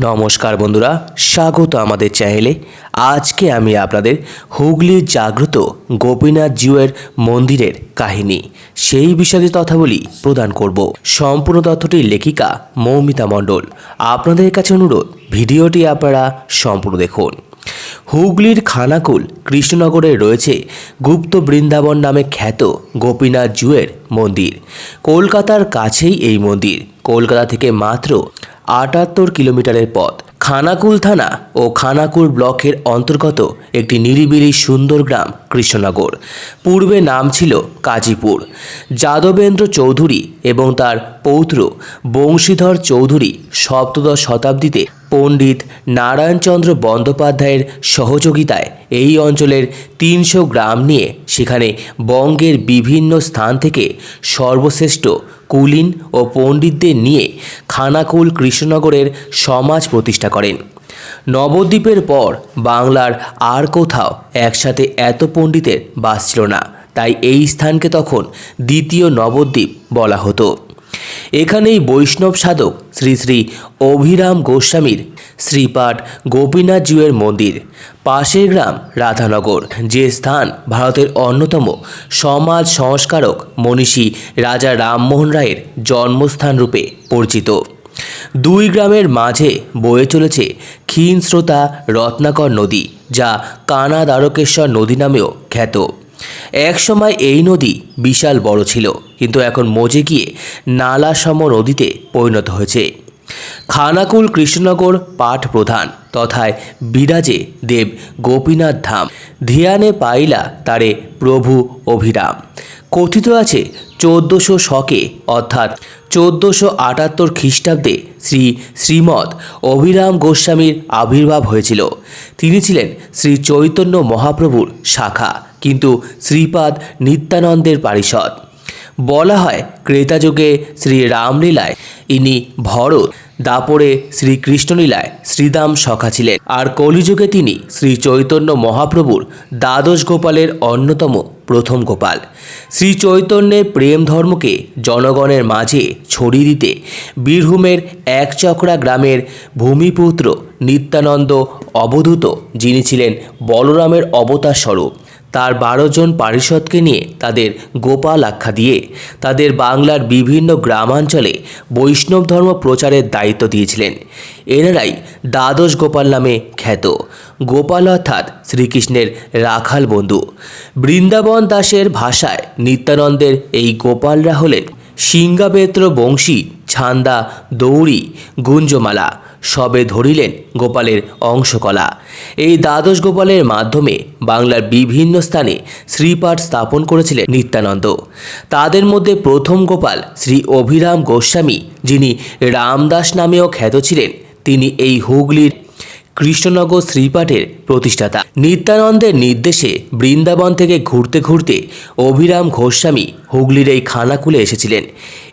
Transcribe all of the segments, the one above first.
নমস্কার বন্ধুরা, স্বাগত আমাদের চ্যানেলে। আজকে আমি আপনাদের হুগলির জাগ্রত গোপীনাথ জিউয়ের মন্দিরের কাহিনী। সেই বিষয়ে তথ্যাবলী প্রদান করব। সম্পূর্ণ তথ্যটির লেখিকা মৌমিতা মণ্ডল। আপনাদের কাছে অনুরোধ, ভিডিওটি আপনারা সম্পূর্ণ দেখুন। হুগলির খানাকুল কৃষ্ণনগরে রয়েছে গুপ্ত বৃন্দাবন নামে খ্যাত গোপীনাথ জুয়ের মন্দির। কলকাতার কাছেই এই মন্দির। কলকাতা থেকে মাত্র আটাত্তর কিলোমিটারের পথ খানাকুল থানা ও খানাকুল ব্লকের অন্তর্গত একটি নিরিবিলি সুন্দর গ্রাম, কৃষ্ণনগর। পূর্বে নাম ছিল কাজীপুর। যাদবেন্দ্র চৌধুরী এবং তার পৌত্র বংশীধর চৌধুরী সপ্তদশ শতাব্দীতে পণ্ডিত নারায়ণচন্দ্র বন্দ্যোপাধ্যায়ের সহযোগিতায় এই অঞ্চলের তিনশো গ্রাম নিয়ে সেখানে বঙ্গের বিভিন্ন স্থান থেকে সর্বশ্রেষ্ঠ কুলীন ও পণ্ডিতদের নিয়ে খানাকুল কৃষ্ণনগরের সমাজ প্রতিষ্ঠা করেন। নবদ্বীপের পর বাংলার আর কোথাও একসাথে এত পণ্ডিতের বাস ছিল না, তাই এই স্থানকে তখন দ্বিতীয় নবদ্বীপ বলা হতো। এখানেই বৈষ্ণব সাধক শ্রী শ্রী অভিরাম গোস্বামীর শ্রীপাঠ গোপীনাথ জিউয়ের মন্দির, পাশের গ্রাম রাধানগর, যে স্থান ভারতের অন্যতম সমাজ সংস্কারক মনীষী রাজা রামমোহন রায়ের জন্মস্থান রূপে পরিচিত। দুই গ্রামের মাঝে বয়ে চলেছে ক্ষীণ স্রোতা রত্নাকর নদী, যা কানা দ্বারকেশ্বর নদী নামেও খ্যাত। একসময় এই নদী বিশাল বড় ছিল, কিন্তু এখন মজে গিয়ে নালা সম নদীতে পরিণত হয়েছে। খানাকুল কৃষ্ণনগর পাঠ প্রধান তথায় বিরাজে দেব গোপীনাথ ধাম, ধিয়ানে পাইলা তারে প্রভু অভিরাম। কথিত আছে, চোদ্দোশো শকে, অর্থাৎ চোদ্দোশো আটাত্তর খ্রিস্টাব্দে শ্রী শ্রীমৎ অভিরাম গোস্বামীর আবির্ভাব হয়েছিল। তিনি ছিলেন শ্রী চৈতন্য মহাপ্রভুর শাখা। কিন্তু শ্রীপাদ নিত্যানন্দের পারিষদ। বলা হয় ক্রেতাযুগে শ্রী রামলীলায়, ইনি ভরত, দাপরে শ্রীকৃষ্ণলীলায় শ্রীদাম সখা ছিলেন। আর কলিযুগে তিনি শ্রী চৈতন্য মহাপ্রভুর দ্বাদশ গোপালের অন্যতম প্রথম গোপাল। শ্রী চৈতন্যের প্রেম ধর্মকে জনগণের মাঝে ছড়িয়ে দিতে বীরভূমের একচক্রা গ্রামের ভূমিপুত্র নিত্যানন্দ অবধূত যিনি ছিলেন বলরামের অবতার স্বরূপ তার বারো জন পারিষদকে নিয়ে তাদের গোপাল আখ্যা দিয়ে তাদের বাংলার বিভিন্ন গ্রামাঞ্চলে বৈষ্ণব ধর্ম প্রচারের দায়িত্ব দিয়েছিলেন। এনারাই দ্বাদশ গোপাল নামে খ্যাত। গোপাল অর্থাৎ শ্রীকৃষ্ণের রাখাল বন্ধু। বৃন্দাবন দাসের ভাষায় নিত্যানন্দের এই গোপালরা হলেন সিংগাবেত্র বংশী ছান্দা দৌড়ি, গুঞ্জমালা সবে ধরিলেন গোপালের অংশকলা। এই দ্বাদশ গোপালের মাধ্যমে বাংলার বিভিন্ন স্থানে শ্রীপাঠ স্থাপন করেছিলেন নিত্যানন্দ। তাদের মধ্যে প্রথম গোপাল শ্রী অভিরাম গোস্বামী, যিনি রামদাস নামেও খ্যাত ছিলেন, তিনি এই হুগলির কৃষ্ণনগর শ্রীপাঠের প্রতিষ্ঠাতা। নিত্যানন্দের নির্দেশে বৃন্দাবন থেকে ঘুরতে ঘুরতে অভিরাম গোস্বামী হুগলির এই খানাকুলে এসেছিলেন।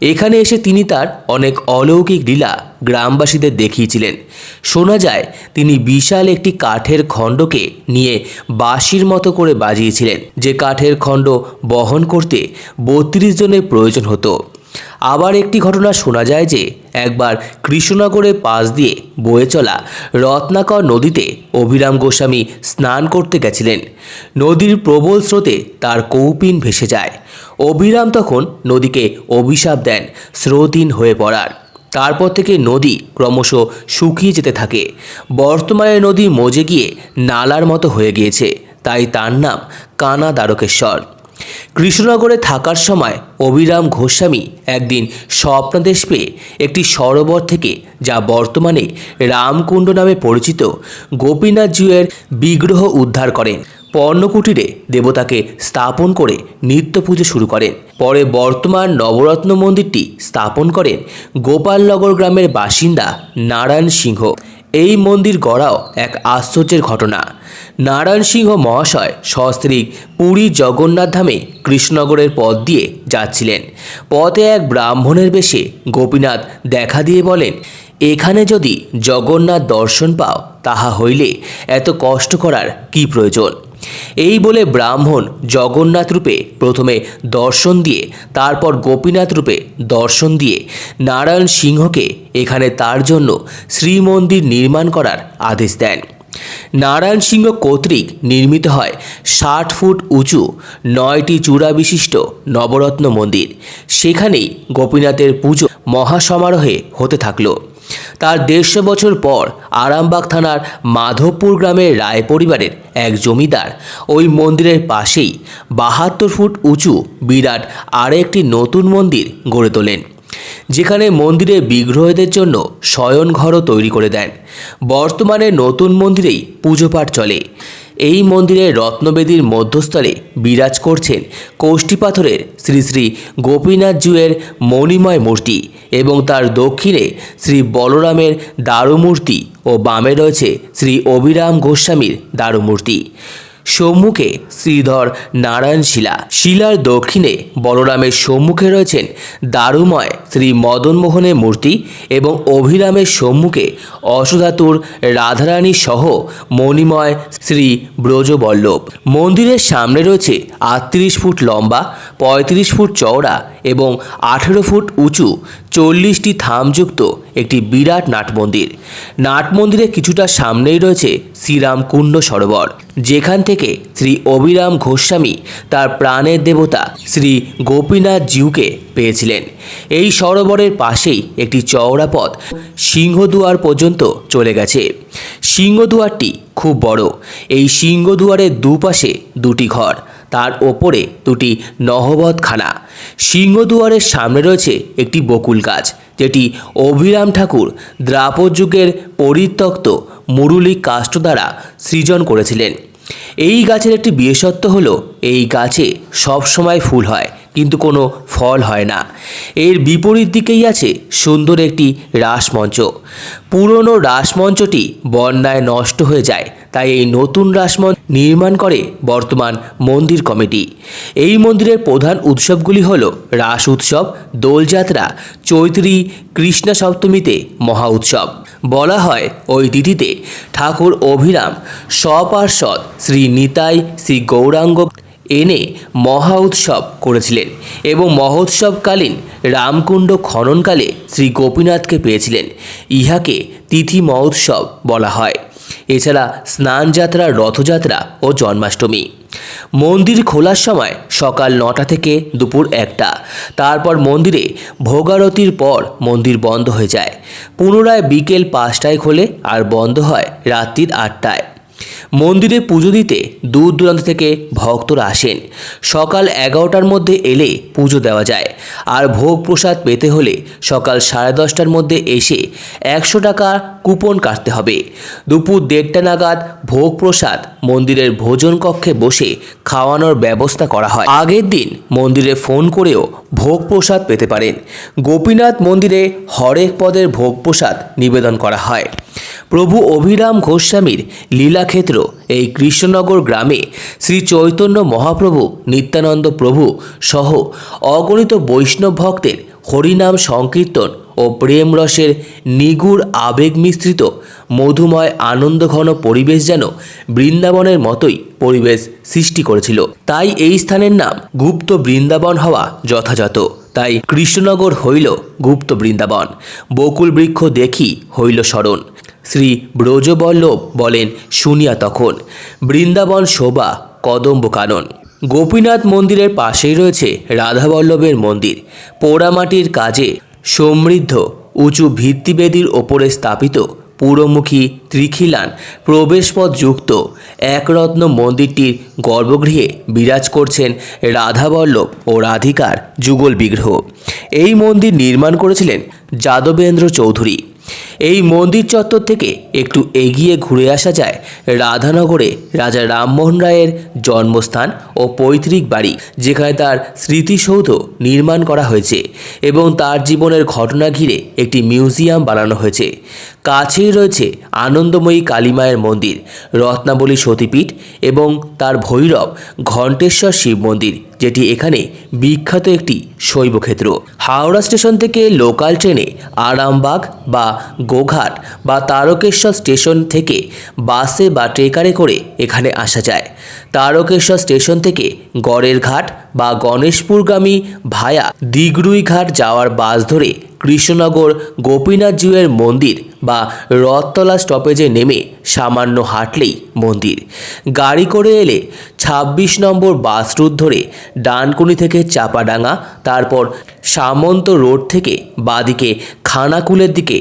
এখানে এসে তিনি তার অনেক অলৌকিক লীলা গ্রামবাসীদের দেখিয়েছিলেন। শোনা যায়, তিনি বিশাল একটি কাঠের খণ্ডকে নিয়ে বাঁশির মতো করে বাজিয়েছিলেন, যে কাঠের খণ্ড বহন করতে বত্রিশ জনের প্রয়োজন হতো। আবার একটি ঘটনা শোনা যায় যে একবার কৃষ্ণনগরের পাশ দিয়ে বয়ে চলা রত্নাকর নদীতে অভিরাম গোস্বামী স্নান করতে গেছিলেন। নদীর প্রবল স্রোতে তার কৌপিন ভেসে যায়। অভিরাম তখন নদীকে অভিশাপ দেন, স্রোতহীন হয়ে পড়ার। তারপর থেকে নদী ক্রমশ শুকিয়ে যেতে থাকে। বর্তমানে নদী মজে গিয়ে নালার মতো হয়ে গিয়েছে। তাই তার নাম কানা দ্বারকেশ্বর কৃষ্ণনগরে থাকার সময় অভিরাম গোস্বামী একদিন স্বপ্নাদেশ পেয়ে একটি সরোবর থেকে, যা বর্তমানে রামকুণ্ড নামে পরিচিত, গোপীনাথ জিউয়ের বিগ্রহ উদ্ধার করেন। পর্ণকুটিরে দেবতাকে স্থাপন করে নিত্য পুজো শুরু করেন। পরে বর্তমান নবরত্ন মন্দিরটি স্থাপন করেন গোপালনগর গ্রামের বাসিন্দা নারায়ণ সিংহ। এই মন্দির গড়াও এক আশ্চর্যের ঘটনা। নারায়ণ সিংহ মহাশয় সস্ত্রী পুরী জগন্নাথ ধামে কৃষ্ণনগরের পথ দিয়ে যাচ্ছিলেন। পথে এক ব্রাহ্মণের বেশে গোপীনাথ দেখা দিয়ে বলেন, এখানে যদি জগন্নাথ দর্শন পাও, তাহা হইলে এত কষ্ট করার কি প্রয়োজন? এই বলে ব্রাহ্মণ জগন্নাথ রূপে প্রথমে দর্শন দিয়ে, তারপর গোপীনাথ রূপে দর্শন দিয়ে, নারায়ণ সিংহকে এখানে তার জন্য শ্রীমন্দির নির্মাণ করার আদেশ দেন। নারায়ণ সিংহ কর্তৃক নির্মিত হয় ষাট ফুট উঁচু, নয়টি চূড়া বিশিষ্ট নবরত্ন মন্দির। সেখানেই গোপীনাথের পুজো মহাসমারোহে হতে থাকল। তার দেড়শো বছর পর আরামবাগ থানার মাধবপুর গ্রামের রায় পরিবারের এক জমিদার ওই মন্দিরের পাশেই বাহাত্তর ফুট উঁচু বিরাট আরেকটি নতুন মন্দির গড়ে তোলেন, যেখানে মন্দিরে বিগ্রহদের জন্য শয়নঘরও তৈরি করে দেন। বর্তমানে নতুন মন্দিরেই পুজোপাঠ চলে। এই মন্দিরের রত্নবেদীর মধ্যস্থলে বিরাজ করছেন কৌষ্টিপাথরের পাথরের শ্রী শ্রী গোপীনাথ জুয়ের মণিময় মূর্তি এবং তার দক্ষিণে শ্রী বলরামের দারুমূর্তি ও বামে রয়েছে শ্রী অবিরাম গোস্বামীর দারুমূর্তি। সম্মুখে শ্রীধর নারায়ণ শিলা। শিলার দক্ষিণে বলরামের সম্মুখে রয়েছেন দারুময় শ্রী মদনমোহনের মূর্তি এবং অভিরামের সম্মুখে অশোধাতুর রাধারানী সহ মণিময় শ্রী ব্রজবল্লভ। মন্দিরের সামনে রয়েছে আটত্রিশ ফুট লম্বা, পঁয়ত্রিশ ফুট চওড়া এবং আঠেরো ফুট উঁচু চল্লিশটি থামযুক্ত একটি বিরাট নাট মন্দির নাট মন্দিরের কিছুটা সামনেই রয়েছে শ্রীরামকুণ্ড সরোবর, যেখান থেকে শ্রী অবিরাম গোস্বামী তার প্রাণের দেবতা শ্রী গোপীনাথ জিউকে পেয়েছিলেন। এই সরোবরের পাশেই একটি চওড়া পথ সিংহদুয়ার পর্যন্ত চলে গেছে। সিংহদুয়ারটি খুব বড়। এই সিংহদুয়ারের দুপাশে দুটি ঘর। তার ওপরে দুটি নহবতখানা। সিংহদুয়ারের সামনে রয়েছে একটি বকুল গাছ, যেটি অভিরাম ঠাকুর দ্রাপর যুগের পরিত্যক্ত মুরুলি কাষ্ট দ্বারা সৃজন করেছিলেন। এই গাছের একটি বিশেষত্ব হলো, এই গাছে সবসময় ফুল হয়, কিন্তু কোনো ফল হয় না। এর বিপরীত দিকেই আছে সুন্দর একটি রাসমঞ্চ। পুরনো রাসমঞ্চটি বন্যায় নষ্ট হয়ে যায় তাই এই নতুন রাসমঞ্চ নির্মাণ করে বর্তমান মন্দির কমিটি। এই মন্দিরের প্রধান উৎসবগুলি হল রাস উৎসব, দোলযাত্রা, চৈত্রী, কৃষ্ণ সপ্তমীতে মহা উৎসব। বলা হয় ওই তিথিতে ঠাকুর অভিরাম স্বপার্ষদ শ্রী নিতাই শ্রী গৌরাঙ্গ এনে মহা উৎসব করেছিলেন এবং মহোৎসবকালীন রামকুণ্ড খননকালে শ্রী গোপীনাথকে পেয়েছিলেন। ইহাকে তিথি মহোৎসব বলা হয়। এছাড়া স্নানযাত্রা, রথযাত্রা ও জন্মাষ্টমী। মন্দির খোলার সময় সকাল নটা থেকে দুপুর একটা। তারপর মন্দিরে ভোগারতির পর মন্দির বন্ধ হয়ে যায়। পুনরায় বিকেল পাঁচটায় খোলে আর বন্ধ হয় রাত্রির আটটায়। মন্দিরে পুজো দিতে দূর দূরান্ত থেকে ভক্তরা আসেন। সকাল এগারোটার মধ্যে এলে পুজো দেওয়া যায়। আর ভোগ প্রসাদ পেতে হলে সকাল সাড়ে দশটার মধ্যে এসে একশো টাকা কুপন কাটতে হবে। দুপুর দেড়টা নাগাদ ভোগ প্রসাদ মন্দিরের ভোজন কক্ষে বসে খাওয়ানোর ব্যবস্থা করা হয়। আগের দিন মন্দিরে ফোন করেও ভোগ প্রসাদ পেতে পারেন। গোপীনাথ মন্দিরে হরেক পদের ভোগ প্রসাদ নিবেদন করা হয়। প্রভু অভিরাম গোস্বামীর লীলাক্ষেত্র এই কৃষ্ণনগর গ্রামে শ্রী চৈতন্য মহাপ্রভু, নিত্যানন্দ প্রভু সহ অগণিত বৈষ্ণব ভক্তের হরিনাম সংকীর্তন ও প্রেম রসের নিগুড় আবেগ মিশ্রিত মধুময় আনন্দঘন পরিবেশ যেন বৃন্দাবনের মতোই পরিবেশ সৃষ্টি করেছিল। তাই এই স্থানের নাম গুপ্ত বৃন্দাবন হওয়া যথাযথ। তাই কৃষ্ণনগর হইল গুপ্ত বৃন্দাবন। বকুল বৃক্ষ দেখি হইল স্মরণ। শ্রী ব্রজবল্লভ বলেন, শুনিয়া তখন। বৃন্দাবন শোভা কদম্ব কানন গোপীনাথ মন্দিরের পাশেই রয়েছে রাধাবল্লভের মন্দির। পোড়ামাটির কাজে সমৃদ্ধ, উঁচু ভিত্তিবেদির ওপরে স্থাপিত পূর্বমুখী ত্রিখিলান প্রবেশপথ যুক্ত একরত্ন মন্দিরটির গর্ভগৃহে বিরাজ করছেন রাধাবল্লভ ও রাধিকার যুগল বিগ্রহ। এই মন্দির নির্মাণ করেছিলেন যাদবেন্দ্র চৌধুরী। এই মন্দির চত্বর থেকে একটু এগিয়ে ঘুরে আসা যায় রাধানগরে রাজা রামমোহন রায়ের জন্মস্থান ও পৈতৃক বাড়ি, যেখানে তার স্মৃতিসৌধ নির্মাণ করা হয়েছে এবং তার জীবনের ঘটনা ঘিরে একটি মিউজিয়াম বানানো হয়েছে। কাছেই রয়েছে আনন্দময়ী কালীমায়ের মন্দির, রত্নাবলী সতীপীঠ এবং তার ভৈরব ঘণ্টেশ্বর শিব মন্দির। যেটি এখানে বিখ্যাত একটি শৈবক্ষেত্র। হাওড়া স্টেশন থেকে লোকাল ট্রেনে আরামবাগ বা গোঘাট বা তারকেশ্বর স্টেশন থেকে বাসে বা ট্রেকারে করে এখানে আসা যায়। তারকেশ্বর স্টেশন থেকে গড়ের ঘাট বা গণেশপুরগামী ভায়া দিগরুই ঘাট যাওয়ার বাস ধরে কৃষ্ণনগর গোপীনাথ জিউয়ের মন্দির বা রথতলা স্টপেজে নেমে সামান্য হাঁটলেই মন্দির। গাড়ি করে এলে ২৬ নম্বর বাস রুট ধরে ডানকুনি থেকে চাপাডাঙ্গা, তারপর সামন্ত রোড থেকে বাদিকে খানাকুলের দিকে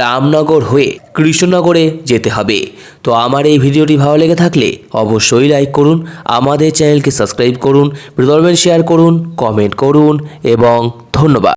রামনগর হয়ে কৃষ্ণনগরে যেতে হবে। তো আমার এই ভিডিওটি ভালো লেগে থাকলে অবশ্যই লাইক করুন, আমাদের চ্যানেলকে সাবস্ক্রাইব করুন বিতরবেন শেয়ার করুন কমেন্ট করুন এবং ধন্যবাদ।